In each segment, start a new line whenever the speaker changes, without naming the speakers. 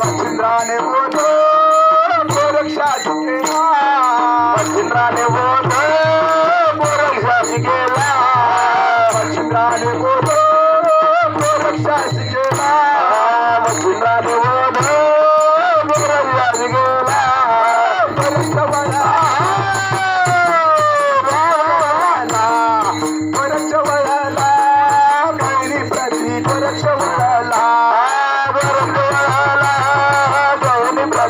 పచ్చింద్రాన్ని పోతో పచ్చింద్రాన్ని పోతో పచ్చింద్రాన్ని పోతో పచ్చింద్రాన్ని పోతో పరచవయాల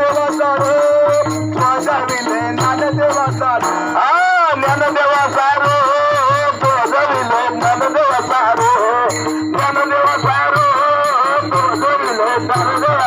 देवा सारो माझा विले ज्ञान देवा सारो ज्ञान देवा सारो माझा विले ज्ञान देवा सारो ज्ञान देवा सारो माझा विले ज्ञान देवा